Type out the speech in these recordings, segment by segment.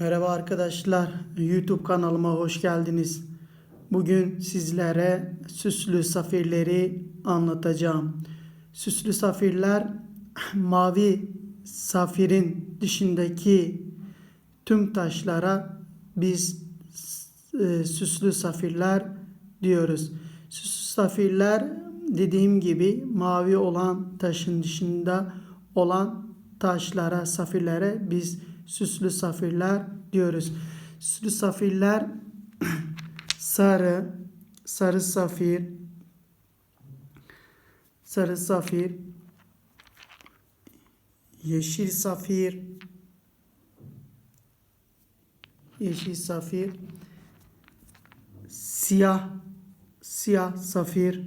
Merhaba arkadaşlar, YouTube kanalıma hoş geldiniz. Bugün sizlere süslü safirleri anlatacağım. Süslü safirler mavi safirin dışındaki tüm taşlara biz e, süslü safirler diyoruz. Süslü safirler dediğim gibi mavi olan taşın dışında olan taşlara, safirlere biz süslü safirler diyoruz. Süslü safirler sarı, sarı safir, sarı safir, yeşil safir, yeşil safir, siyah, siyah safir,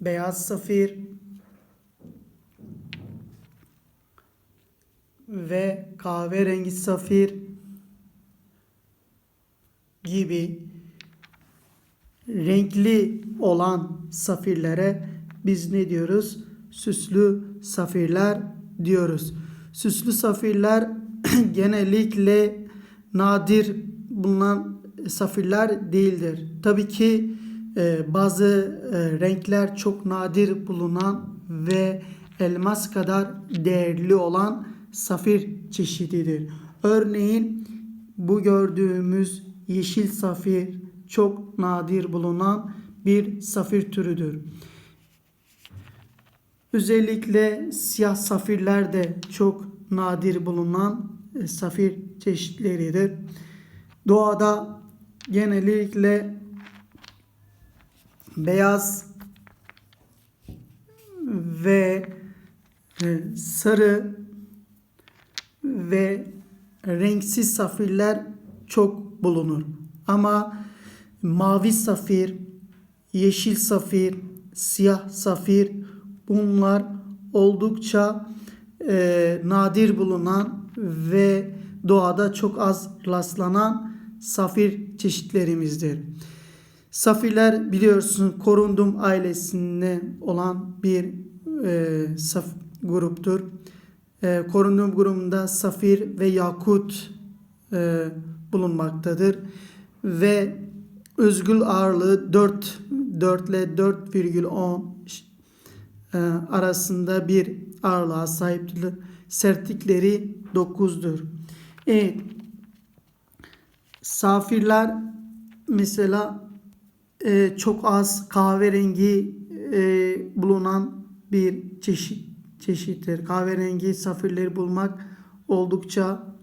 beyaz safir ve kahverengi safir gibi renkli olan safirlere biz ne diyoruz? Süslü safirler diyoruz. Süslü safirler genellikle nadir bulunan safirler değildir. Tabii ki e, bazı e, renkler çok nadir bulunan ve elmas kadar değerli olan safir çeşididir. Örneğin bu gördüğümüz yeşil safir çok nadir bulunan bir safir türüdür. Özellikle siyah safirler de çok nadir bulunan e, safir çeşitleridir. Doğada genellikle beyaz ve e, sarı ve renksiz safirler çok bulunur. Ama mavi safir, yeşil safir, siyah safir bunlar oldukça e, nadir bulunan ve doğada çok az rastlanan safir çeşitlerimizdir. Safirler biliyorsun korundum ailesinde olan bir e, saf gruptur. E, korundum grubunda safir ve yakut e, bulunmaktadır. Ve özgül ağırlığı 4, 4 ile 4,10 e, arasında bir ağırlığa sahiptir. Sertlikleri 9'dur. Evet. Safirler mesela e, çok az kahverengi e, bulunan bir çeşit çeşittir. Kahverengi safirleri bulmak oldukça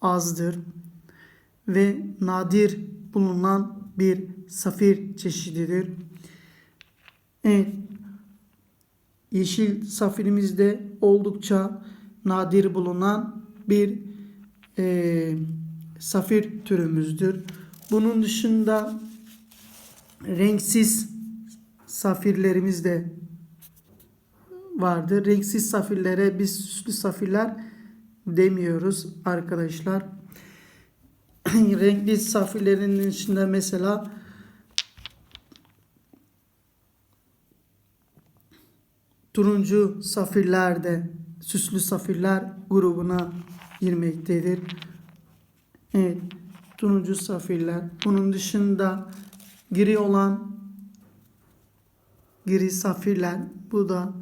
azdır ve nadir bulunan bir safir çeşididir. Evet. Yeşil safirimizde oldukça nadir bulunan bir e, safir türümüzdür. Bunun dışında renksiz safirlerimiz de vardır. Renksiz safirlere biz süslü safirler demiyoruz arkadaşlar. Renkli safirlerin içinde mesela turuncu safirler de süslü safirler grubuna girmektedir. Evet, turuncu safirler. Bunun dışında gri olan gri safirler. Bu da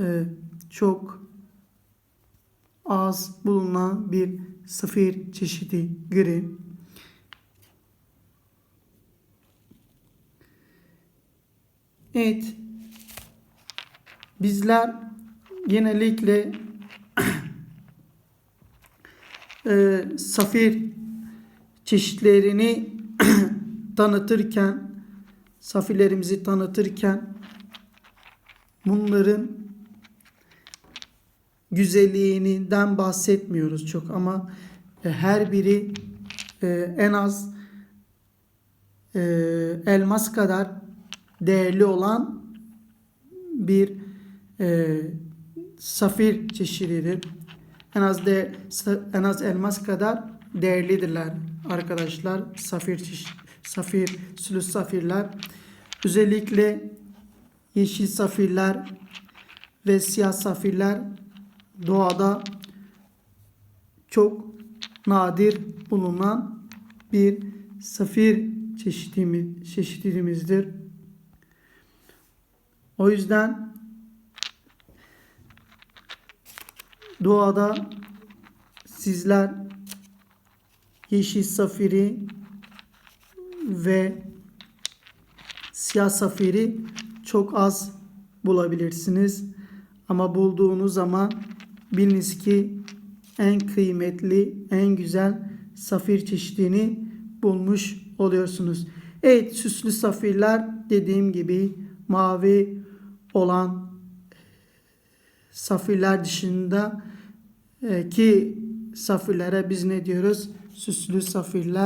e, çok az bulunan bir safir çeşidi gri. Evet. Bizler genellikle e, safir çeşitlerini tanıtırken safirlerimizi tanıtırken bunların güzelliğinden bahsetmiyoruz çok ama e, her biri e, en az e, elmas kadar değerli olan bir safir çeşididir. En az de en az elmas kadar değerlidirler arkadaşlar. Safir safir sülüs safirler. Özellikle yeşil safirler ve siyah safirler doğada çok nadir bulunan bir safir çeşitimiz, çeşitimizdir. O yüzden doğada sizler yeşil safiri ve siyah safiri çok az bulabilirsiniz. Ama bulduğunuz zaman biliniz ki en kıymetli, en güzel safir çeşidini bulmuş oluyorsunuz. Evet süslü safirler dediğim gibi mavi olan safirler dışında e, ki safirlere biz ne diyoruz? Süslü safirler